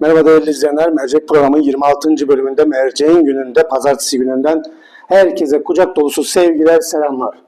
Merhaba değerli izleyenler. Mercek programının 26. bölümünde Merceğin gününde, pazartesi gününden herkese kucak dolusu sevgiler, selamlar.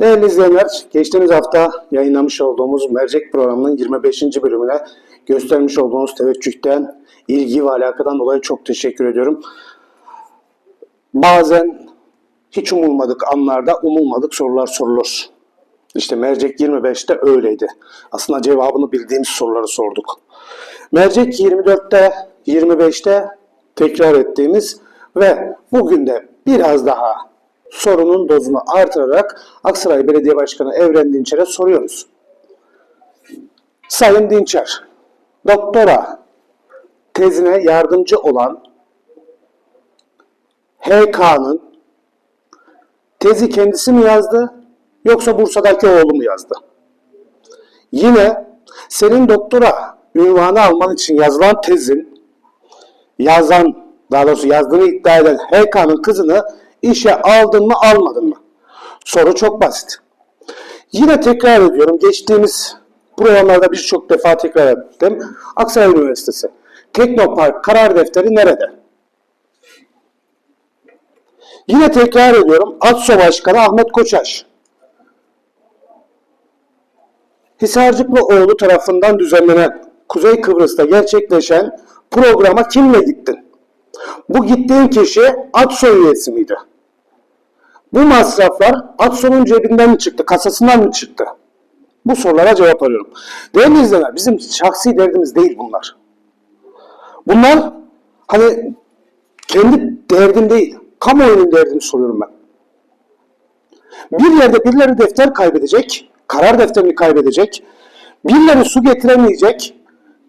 Değerli izleyenler, geçtiğimiz hafta yayınlamış olduğumuz Mercek programının 25. bölümüne göstermiş olduğunuz teveccühten, ilgi ve alakadan dolayı çok teşekkür ediyorum. Bazen hiç umulmadık anlarda umulmadık sorular sorulur. İşte Mercek 25'te öyleydi. Aslında cevabını bildiğimiz soruları sorduk. Mercek 24'te, 25'te tekrar ettiğimiz ve bugün de biraz daha sorunun dozunu artırarak Aksaray Belediye Başkanı Evren Dinçer'e soruyoruz. Sayın Dinçer, doktora tezine yardımcı olan HK'nın tezi kendisi mi yazdı yoksa Bursa'daki oğlu mu yazdı? Yine senin doktora ünvanı alman için yazılan tezin yazan, daha doğrusu yazdığını iddia eden HK'nın kızını işe aldın mı almadın mı? Soru çok basit. Yine tekrar ediyorum. Geçtiğimiz programlarda birçok defa tekrar ettim. Aksaray Üniversitesi. Teknopark karar defteri nerede? Yine tekrar ediyorum. ATSO Başkanı Ahmet Koçaş. Hisarcıklıoğlu tarafından düzenlenen Kuzey Kıbrıs'ta gerçekleşen programa kimle gittin? Bu gittiğin kişi ATSO üyesi miydi? Bu masraflar ATSO'nun cebinden mi çıktı, kasasından mı çıktı? Bu sorulara cevap arıyorum. Değerli izleyenler, bizim şahsi derdimiz değil bunlar. Bunlar hani kendi derdim değil, kamuoyunun derdini soruyorum ben. Bir yerde birileri defter kaybedecek, karar defterini kaybedecek, birileri su getiremeyecek,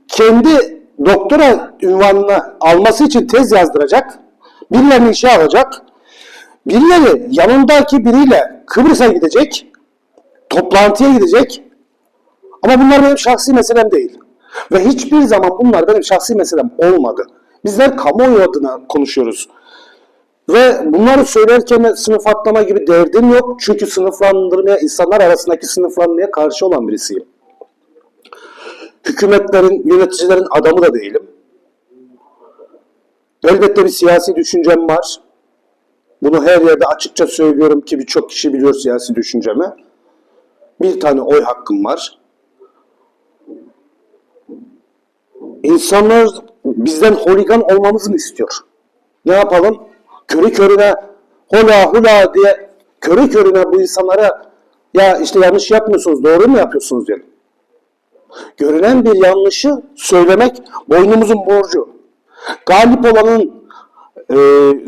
kendi doktora ünvanını alması için tez yazdıracak, birilerini işe alacak, birileri yanındaki biriyle Kıbrıs'a gidecek, toplantıya gidecek ama bunlar benim şahsi meselem değil. Ve hiçbir zaman bunlar benim şahsi meselem olmadı. Bizler kamuoyu adına konuşuyoruz. Ve bunları söylerken sınıf atlama gibi derdim yok. Çünkü sınıflandırmaya, insanlar arasındaki sınıflanmaya karşı olan birisiyim. Hükümetlerin, yöneticilerin adamı da değilim. Elbette bir siyasi düşüncem var. Bunu her yerde açıkça söylüyorum ki birçok kişi biliyor siyasi düşüncemi. Bir tane oy hakkım var. İnsanlar bizden holigan olmamızı mı istiyor? Ne yapalım? Körü körüne hola hula diye körü körüne bu insanlara ya işte yanlış yapmıyorsunuz, doğru mu yapıyorsunuz diyelim. Görünen bir yanlışı söylemek boynumuzun borcu. Galip olanın, e,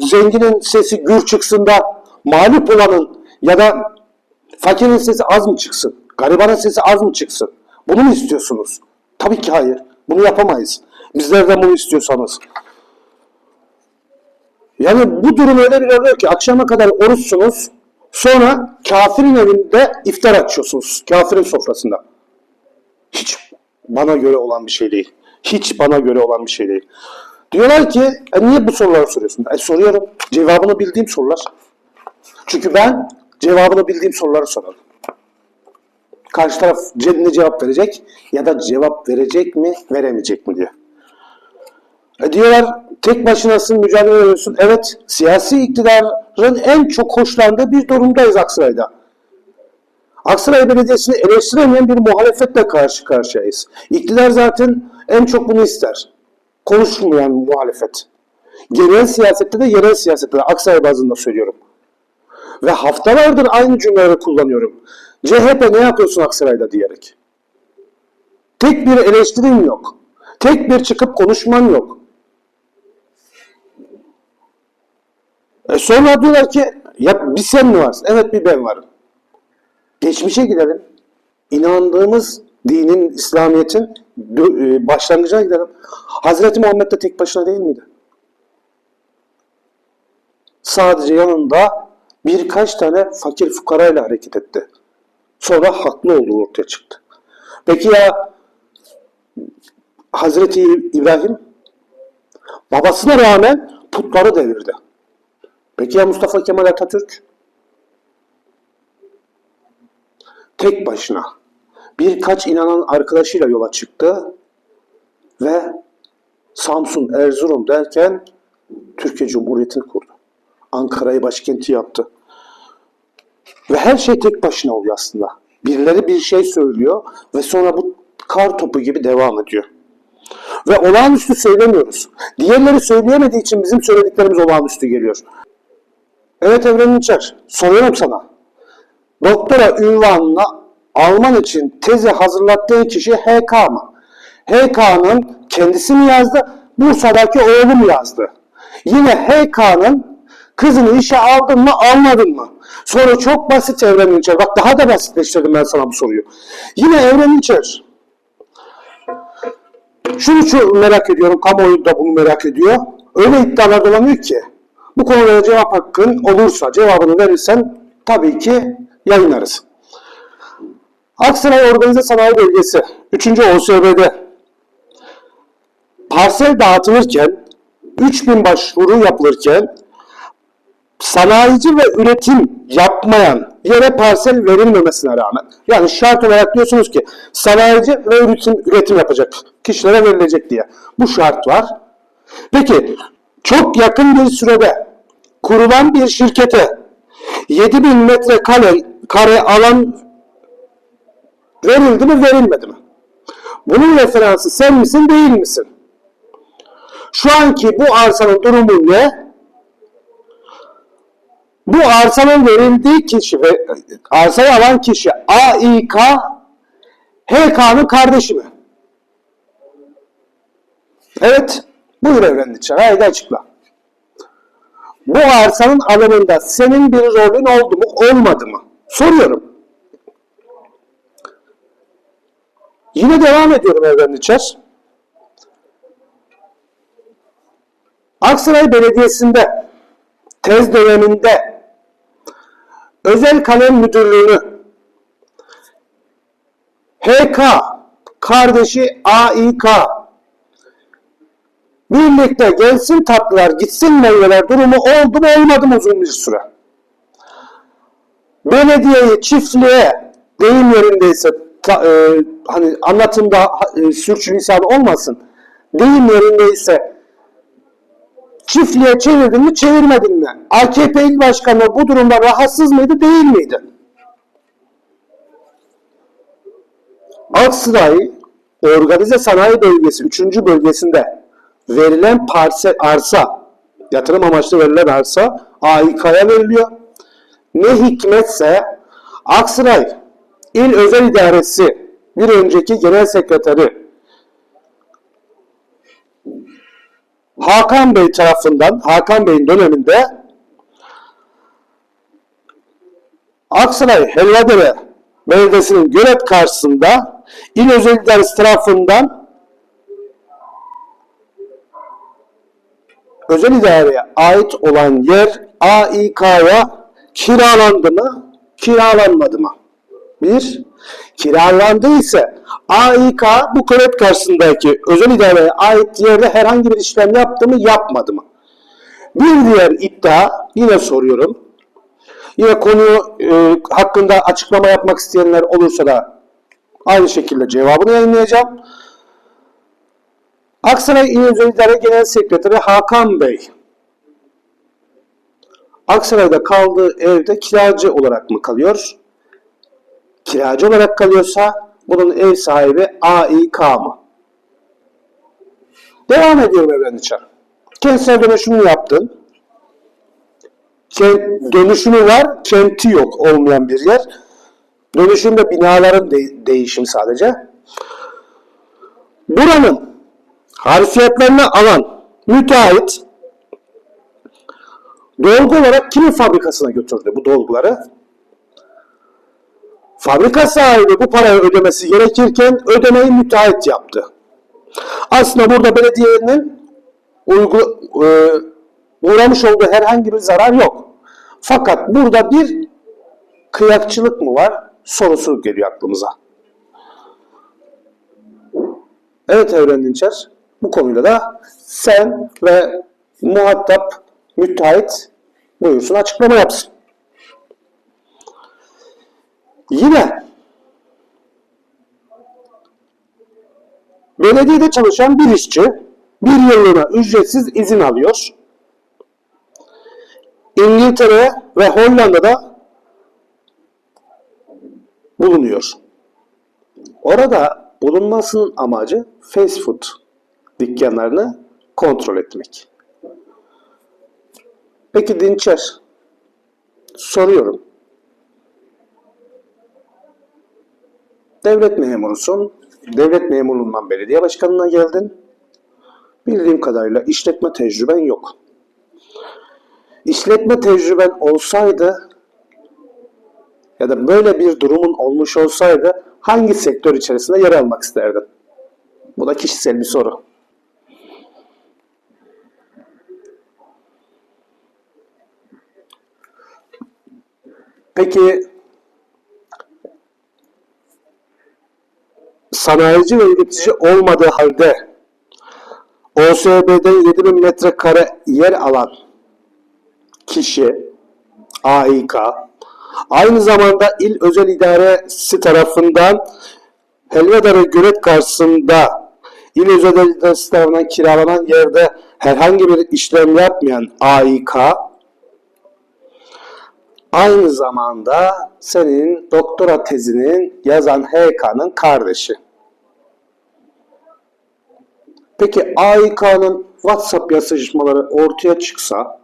zenginin sesi gür çıksın da mağlup olanın ya da fakirin sesi az mı çıksın? Garibanın sesi az mı çıksın? Bunu mu istiyorsunuz? Tabii ki hayır. Bunu yapamayız. Bizlerden bunu istiyorsanız. Yani bu durum öyle bir oluyor ki akşama kadar oruçsunuz. Sonra kafirin evinde iftar açıyorsunuz. Kafirin sofrasında. Hiç bana göre olan bir şey değil. Hiç bana göre olan bir şey değil. Diyorlar ki e niye bu soruları soruyorsun? E soruyorum. Cevabını bildiğim sorular. Çünkü ben cevabını bildiğim soruları sorarım. Karşı taraf ne cevap verecek ya da cevap verecek mi, veremeyecek mi diye. E diyorlar tek başınasın, mücadele ediyorsun. Evet, siyasi iktidarın en çok hoşlandığı bir durumdayız Aksaray'da. Aksaray Belediyesi'ni eleştiremeyen bir muhalefetle karşı karşıyayız. İktidar zaten en çok bunu ister. Konuşmayan muhalefet. Genel siyasette de yerel siyasette de Aksaray bazında söylüyorum. Ve haftalardır aynı cümleleri kullanıyorum. CHP ne yapıyorsun Aksaray'da diyerek. Tek bir eleştirin yok. Tek bir çıkıp konuşman yok. E sonra diyorlar ki ya bir sen mi varsın? Evet bir ben varım. Geçmişe gidelim. İnandığımız dinin, İslamiyet'in e, başlangıcına gidelim. Hazreti Muhammed de tek başına değil miydi? Sadece yanında birkaç tane fakir fukarayla hareket etti. Sonra haklı olduğu ortaya çıktı. Peki ya Hazreti İbrahim babasına rağmen putları devirdi. Peki ya Mustafa Kemal Atatürk? Tek başına birkaç inanan arkadaşıyla yola çıktı ve Samsun, Erzurum derken Türkiye Cumhuriyeti'ni kurdu. Ankara'yı başkenti yaptı. Ve her şey tek başına oluyor aslında. Birileri bir şey söylüyor ve sonra bu kar topu gibi devam ediyor. Ve olağanüstü söylemiyoruz. Diğerleri söyleyemediği için bizim söylediklerimiz olağanüstü geliyor. Evet Evren İnçer, soruyorum sana. Doktora ünvanını alman için tezi hazırlattığın kişi HK mı? HK'nın kendisi mi yazdı, Bursa'daki oğlu mu yazdı? Yine HK'nın kızını işe aldın mı, almadın mı? Soru çok basit Evren İnçer. Bak daha da basitleştirdim ben sana bu soruyu. Yine Evren İnçer. Şunu çok merak ediyorum, kamuoyu da bunu merak ediyor. Öyle iddialar dolanıyor ki, bu konulara cevap hakkın olursa, cevabını verirsen tabii ki yayınlarız. Aksaray Organize Sanayi Bölgesi 3. OSB'de parsel dağıtılırken 3000 başvuru yapılırken sanayici ve üretim yapmayan yere parsel verilmemesine rağmen yani şart olarak diyorsunuz ki sanayici ve üretim, üretim yapacak kişilere verilecek diye. Bu şart var. Peki çok yakın bir sürede kurulan bir şirkete 7000 metrekare kare alan verildi mi verilmedi mi? Bunun referansı sen misin değil misin? Şu anki bu arsanın durumu ne? Bu arsanın verildiği kişi ve arsayı alan kişi AİK HK'nın kardeşi mi? Evet. Buyur Evren Diçer. Haydi açıkla. Bu arsanın alanında senin bir rolün oldu mu olmadı mı? Soruyorum. Yine devam ediyorum Evren Diçer. Aksaray Belediyesi'nde tez döneminde özel kalem müdürlüğünü HK kardeşi AİK birlikte gelsin tatlılar gitsin meyveler durumu oldu mu olmadı mı uzun bir süre. Belediyeyi çiftliğe deyim yerindeyse ta- e, hani anlatımda e, sürçülisan olmasın deyim yerindeyse çiftliğe çevirdin mi çevirmedin mi? AKP il başkanı bu durumda rahatsız mıydı değil miydi? Aksaray Organize Sanayi Bölgesi 3. bölgesinde verilen parsel arsa, yatırım amaçlı verilen arsa AİK'ya veriliyor. Ne hikmetse Aksaray İl Özel İdaresi bir önceki genel sekreteri Hakan Bey tarafından, Hakan Bey'in döneminde Aksaray Helvadere Belediyesi'nin gölet karşısında İl Özel İdaresi tarafından özel idareye ait olan yer AİK'ya kiralandı mı, kiralanmadı mı? Bir, kiralandı ise AİK bu kredi karşısındaki özel idareye ait yerde herhangi bir işlem yaptı mı, yapmadı mı? Bir diğer iddia, yine soruyorum. Yine konu e, hakkında açıklama yapmak isteyenler olursa da aynı şekilde cevabını yayınlayacağım. Aksaray İl Özel İdare Genel Sekreteri Hakan Bey, Aksaray'da kaldığı evde kiracı olarak mı kalıyor? Kiracı olarak kalıyorsa bunun ev sahibi AİK mı? Devam ediyorum Evren İçer. Kentsel dönüşümünü yaptın. Kent, dönüşümü var, kenti yok olmayan bir yer. Dönüşümde binaların de- değişimi sadece. Buranın harfiyatlarını alan müteahhit dolgu olarak kimin fabrikasına götürdü bu dolguları? Fabrika sahibi bu parayı ödemesi gerekirken ödemeyi müteahhit yaptı. Aslında burada belediyenin uygu, e, uğramış olduğu herhangi bir zarar yok. Fakat burada bir kıyakçılık mı var sorusu geliyor aklımıza. Evet Evren Dinçer, bu konuyla da sen ve muhatap müteahhit buyursun açıklama yapsın. Yine belediyede çalışan bir işçi bir yıllığına ücretsiz izin alıyor. İngiltere ve Hollanda'da bulunuyor. Orada bulunmasının amacı fast food dükkanlarını kontrol etmek. Peki Dinçer, soruyorum. Devlet memurusun, devlet memurluğundan belediye başkanına geldin. Bildiğim kadarıyla işletme tecrüben yok. İşletme tecrüben olsaydı ya da böyle bir durumun olmuş olsaydı hangi sektör içerisinde yer almak isterdin? Bu da kişisel bir soru. Peki sanayici ve üretici olmadığı halde OSB'de 7000 metrekare yer alan kişi AİK aynı zamanda il özel idaresi tarafından Helvadar gölet karşısında il özel idaresi tarafından kiralanan yerde herhangi bir işlem yapmayan AİK aynı zamanda senin doktora tezinin yazan HK'nın kardeşi. Peki AİK'nın WhatsApp yazışmaları ortaya çıksa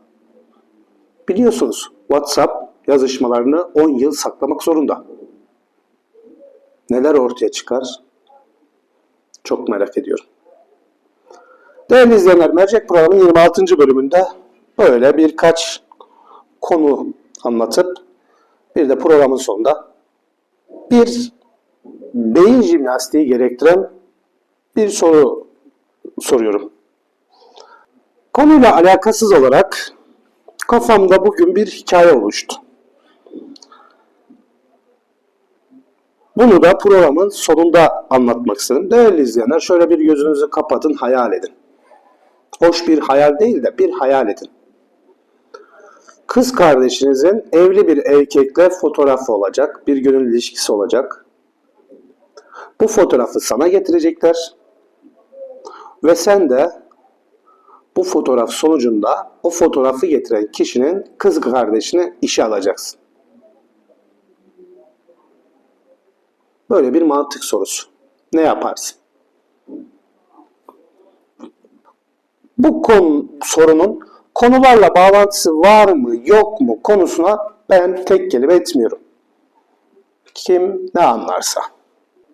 biliyorsunuz WhatsApp yazışmalarını 10 yıl saklamak zorunda. Neler ortaya çıkar? Çok merak ediyorum. Değerli izleyenler, Mercek programının 26. bölümünde böyle birkaç konu anlatıp bir de programın sonunda bir beyin jimnastiği gerektiren bir soru soruyorum. Konuyla alakasız olarak kafamda bugün bir hikaye oluştu. Bunu da programın sonunda anlatmak istedim. Değerli izleyenler şöyle bir gözünüzü kapatın, hayal edin. Hoş bir hayal değil de bir hayal edin. Kız kardeşinizin evli bir erkekle fotoğrafı olacak, bir gönül ilişkisi olacak. Bu fotoğrafı sana getirecekler. Ve sen de bu fotoğraf sonucunda o fotoğrafı getiren kişinin kız kardeşini işe alacaksın. Böyle bir mantık sorusu. Ne yaparsın? Bu konu, sorunun konularla bağlantısı var mı yok mu konusuna ben tek kelime etmiyorum. Kim ne anlarsa.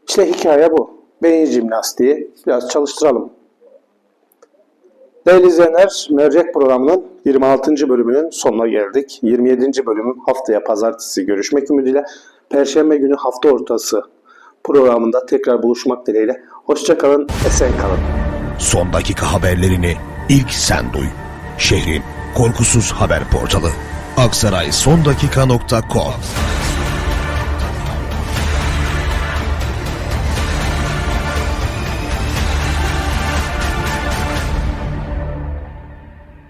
İşte hikaye bu. Beyin jimnastiği biraz çalıştıralım. Değerli izleyenler, Mercek programının 26. bölümünün sonuna geldik. 27. bölümü haftaya pazartesi görüşmek ümidiyle. Perşembe günü hafta ortası programında tekrar buluşmak dileğiyle. Hoşçakalın, esen kalın. Son dakika haberlerini ilk sen duy. Şehrin korkusuz haber portalı. aksaraysondakika.com